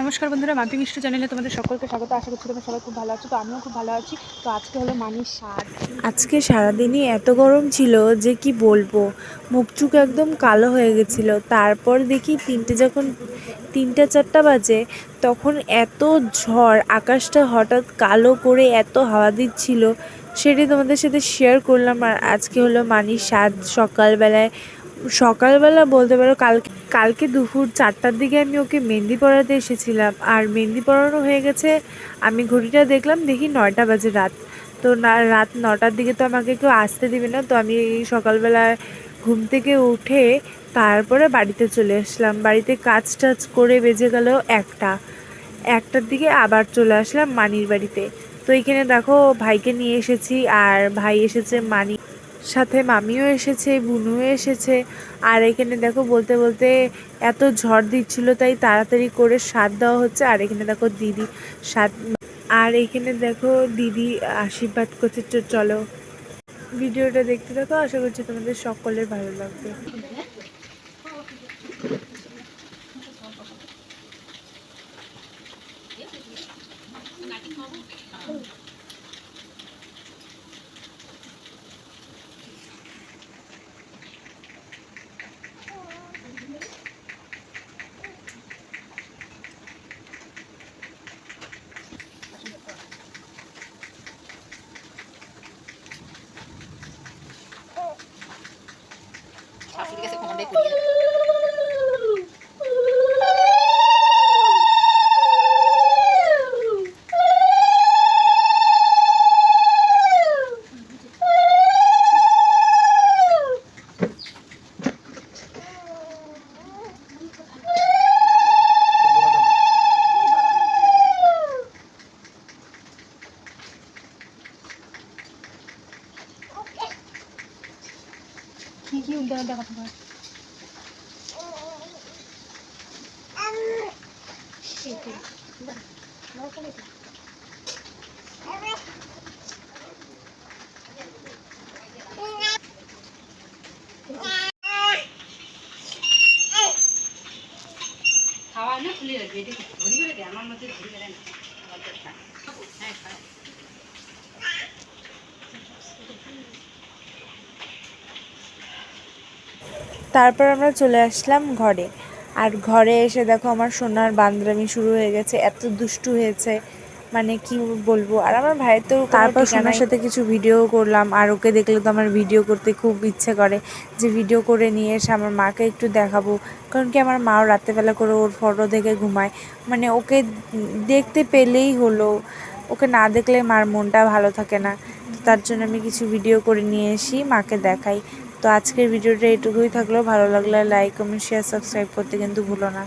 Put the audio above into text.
নমস্কার বন্ধুরা মাম্পি মিষ্টি চ্যানেলে তোমাদের সকলকে স্বাগত। আশা করছি তোমরা সবাই খুব ভালো আছো, তো আমিও খুব ভালো আছি। তো আজকে হলো মানির স্বাদ আজকে সারাদিনই এত গরম ছিল যে কি বলব, মুখ চুখ একদম কালো হয়ে গেছিল। তারপর দেখি তিনটে যখন, তিনটা চারটা বাজে, তখন এত ঝড়, আকাশটা হঠাৎ কালো করে এত হাওয়া দিচ্ছিল সেটি তোমাদের সাথে শেয়ার করলাম। আর আজকে হলো মানির স্বাদ সকালবেলায় সকালবেলা বলতে পারো, কালকে কালকে দুপুর চারটার দিকে আমি ওকে মেহেন্দি পড়াতে এসেছিলাম। আর মেহেন্দি পড়ানো হয়ে গেছে, আমি ঘড়িটা দেখলাম, দেখি নয়টা বাজে রাত। তো না, রাত নটার দিকে তো আমাকে কেউ আসতে দিবে না, তো আমি সকালবেলা ঘুম থেকে উঠে তারপরে বাড়িতে চলে আসলাম। বাড়িতে কাজ টাজ করে বেজে গেল একটা। একটার দিকে আবার চলে আসলাম মানির বাড়িতে। তো এইখানে দেখো, ভাইকে নিয়ে এসেছি, আর ভাই এসেছে মানি সাথে মামিও এসেছে, বুনুও এসেছে। আর এখানে দেখো বলতে বলতে এত ঝড় দিচ্ছিল, তাই তাড়াতাড়ি করে স্বাদ দেওয়া হচ্ছে। আর এখানে দেখো দিদি স্বাদ আর এখানে দেখো দিদি আশীর্বাদ করছে। চলো, ভিডিওটা দেখতে দেখো আশা করছি তোমাদের সকলের ভালো লাগবে। শাশুড়ি কাছে কোমরটাই করিয়ে দেবে। কি কি পাল্টা কথা বল খাওয়া না, খুলে রাখবি এটা করে দে, আমার মধ্যে ঘড়ি করে না আবার তো খা। হ্যাঁ খা। তারপর আমরা চলে আসলাম ঘরে। আর ঘরে এসে দেখো আমার সোনার বান্দরামি শুরু হয়ে গেছে এত দুষ্টু হয়েছে মানে কি বলব? আর আমার ভাইয়ের তো তারপর সোনার সাথে কিছু ভিডিও করলাম আর ওকে দেখলে তো আমার ভিডিও করতে খুব ইচ্ছে করে যে ভিডিও করে নিয়ে এসে আমার মাকে একটু দেখাবো। কারণ কি আমার মাও রাত্রেবেলা করে ওর ফটো দেখে ঘুমায়। মানে ওকে দেখতে পেলেই হলো ওকে না দেখলে মার মনটা ভালো থাকে না। তার জন্য আমি কিছু ভিডিও করে নিয়ে এসি মাকে দেখাই। তো আজকের ভিডিওটা এটুকুই থাকল। ভালো লাগলে লাইক কমেন্ট শেয়ার সাবস্ক্রাইব করতে কিন্তু ভুলো না।